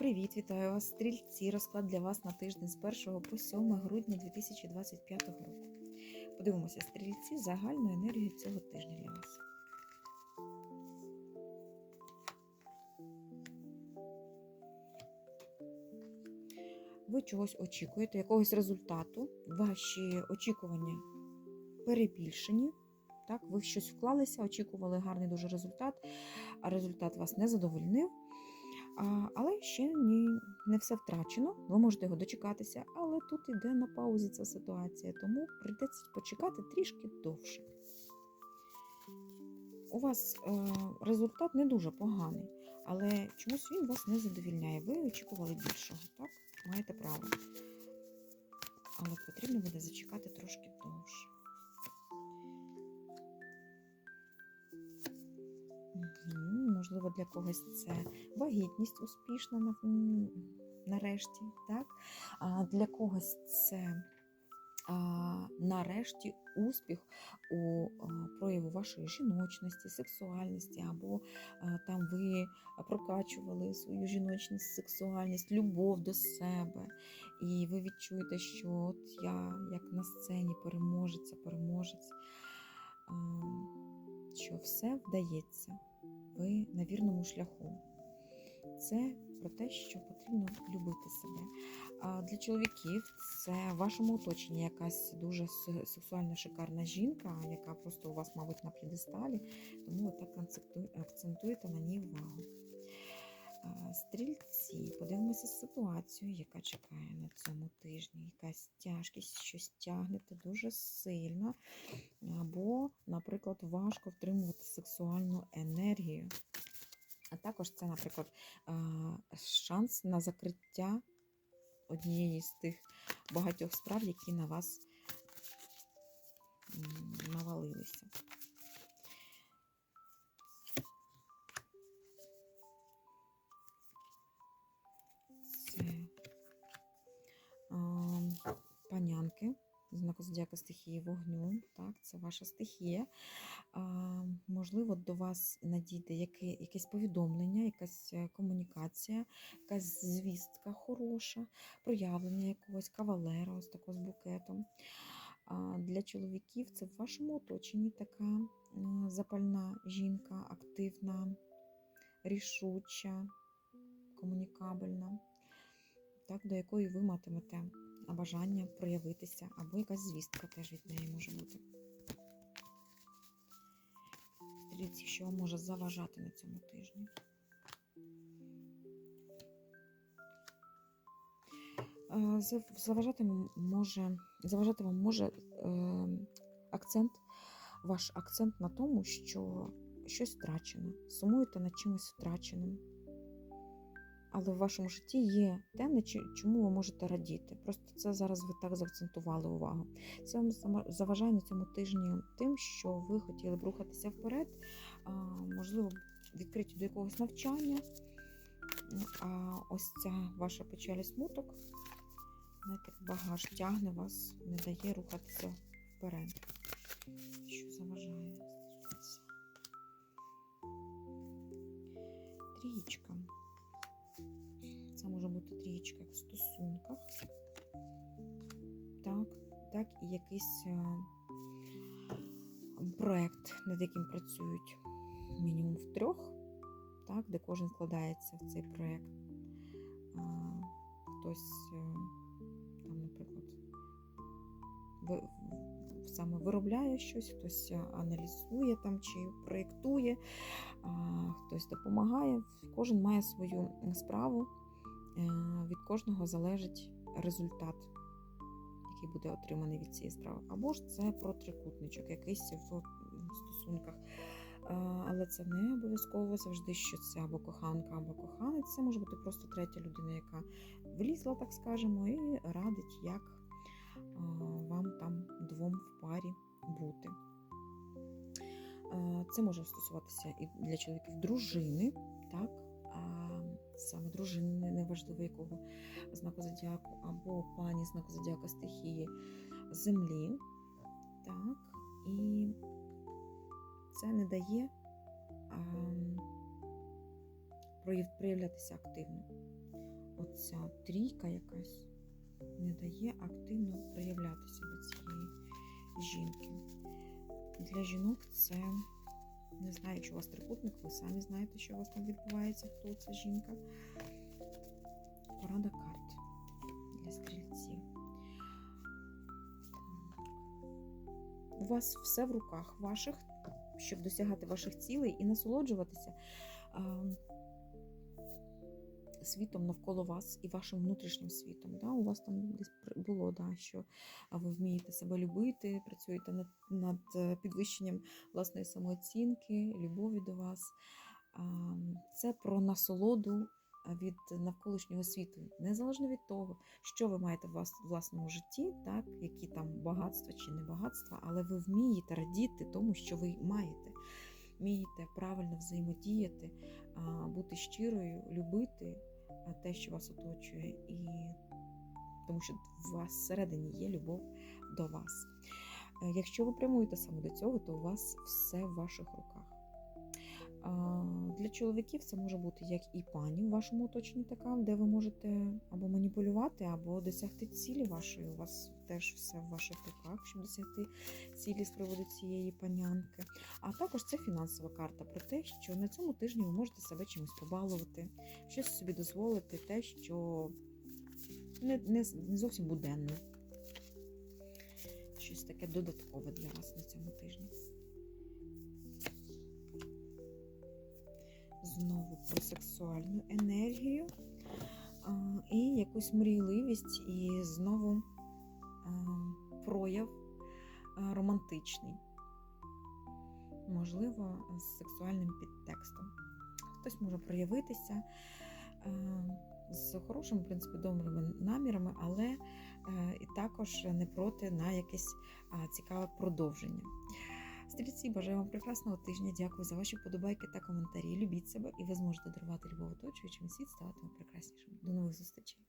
Привіт, вітаю вас, стрільці. Розклад для вас на тиждень з 1 по 7 грудня 2025 року. Подивимося, стрільці, загальну енергію цього тижня для вас. Ви чогось очікуєте, якогось результату. Ваші очікування перебільшені. Так, ви в щось вклалися, очікували гарний дуже результат, а результат вас не задовольнив. Але ще ні, не все втрачено, ви можете його дочекатися, але тут іде на паузі ця ситуація, тому прийдеться почекати трішки довше. У вас е, результат не дуже поганий, але чомусь він вас не задовільняє. Ви очікували більшого, так? Маєте право. Але потрібно буде зачекати трошки довше. Можливо, для когось це вагітність успішна нарешті, так? А для когось це а, нарешті успіх у прояву вашої жіночності, сексуальності, або а, там ви прокачували свою жіночність, сексуальність, любов до себе. І ви відчуєте, що от я як на сцені переможеця, переможець, а, що все вдається ви на вірному шляху. Це про те, що потрібно любити себе. А для чоловіків це в вашому оточенні якась дуже сексуально шикарна жінка, яка просто у вас, мабуть, на п'єдесталі, тому ви так акцентуєте на ній увагу. Стрільці, подивимося ситуацію, яка чекає на цьому тижні. Якась тяжкість, щось тягнете дуже сильно, або, наприклад, важко втримувати сексуальну енергію. А також це, наприклад, шанс на закриття однієї з тих багатьох справ, які на вас навалилися. Знаку зодіака стихії вогню. Так, це ваша стихія. А, можливо, до вас надійде яке, якесь повідомлення, якась е, комунікація, якась звістка хороша, проявлення якогось кавалера, ось такого з букетом. А для чоловіків це в вашому оточенні така запальна жінка, активна, рішуча, комунікабельна, так, до якої ви матимете бажання проявитися, або якась звістка теж від неї може бути. Стрільці, що може заважати на цьому тижні? Е, Заважати може, заважати вам може е, акцент, ваш акцент на тому, що щось втрачено, сумуєте над чимось втраченим. Але в вашому житті є те, чому ви можете радіти. Просто це зараз ви так заакцентували увагу. Це вам заважає на цьому тижні тим, що ви хотіли б рухатися вперед, можливо, відкриті до якогось навчання. А ось ця ваша печаль і смуток, знаєте, багаж тягне вас, не дає рухатися вперед. Що заважає? Трієчка. Трієчка в стосунках. Так, так і якийсь е, проект, над яким працюють мінімум в трьох, так, де кожен вкладається в цей проект. А, хтось е, там, наприклад, саме виробляє щось, хтось е, аналізує там чи проєктує, хтось допомагає. Кожен має свою справу. Е, Від кожного залежить результат, який буде отриманий від цієї справи. Або ж це про трикутничок, якийсь в стосунках. Е, Але це не обов'язково завжди, що це або коханка, або коханець. Це може бути просто третя людина, яка влізла, так скажемо, і радить, як е, вам там двом в парі бути. Це може стосуватися і для чоловіків дружини, так? Саме дружини, неважливо якого знаку зодіаку, або пані знаку зодіака стихії землі. Так, і це не дає а, прояв- проявлятися активно. оця трійка якась не дає активно проявлятися до цієї жінки. Для жінок це не знаю, чи у вас трикутник, ви самі знаєте, що у вас там відбувається, хто ця жінка. Порада карт для стрільців. У вас все в руках ваших, щоб досягати ваших цілей і насолоджуватися а, світом навколо вас і вашим внутрішнім світом. Да? У вас там десь було, да, що ви вмієте себе любити, працюєте над, над е, підвищенням власної самооцінки, любові до вас. Це про насолоду від навколишнього світу, незалежно від того, що ви маєте в вас- в власному житті, так, які там багатства чи не багатства, але ви вмієте радіти тому, що ви маєте. Вмієте правильно взаємодіяти, бути щирою, любити те, що вас оточує, і тому що у вас всередині є любов до вас. Е, Якщо ви прямуєте саме до цього, то у вас все в ваших руках. Для чоловіків це може бути як і пані в вашому оточенні, така, де ви можете або маніпулювати, або досягти цілі вашої. У вас теж все в ваших руках, щоб досягти цілі з приводу цієї панянки. А також це фінансова карта про те, що на цьому тижні ви можете себе чимось побалувати, щось собі дозволити, те, що не, не, не зовсім буденне. Щось таке додаткове для вас на цьому тижні. Знову про сексуальну енергію і якусь мрійливість, і знову прояв романтичний. Можливо, з сексуальним підтекстом. Хтось може проявитися з хорошими, в принципі, добрими намірами, але і також не проти на якесь цікаве продовження. Стрільці, бажаю вам прекрасного тижня. Дякую за ваші подобайки та коментарі. Любіть себе, і ви зможете дарувати любов оточуючим світ ставатиме прекраснішим. До нових зустрічей!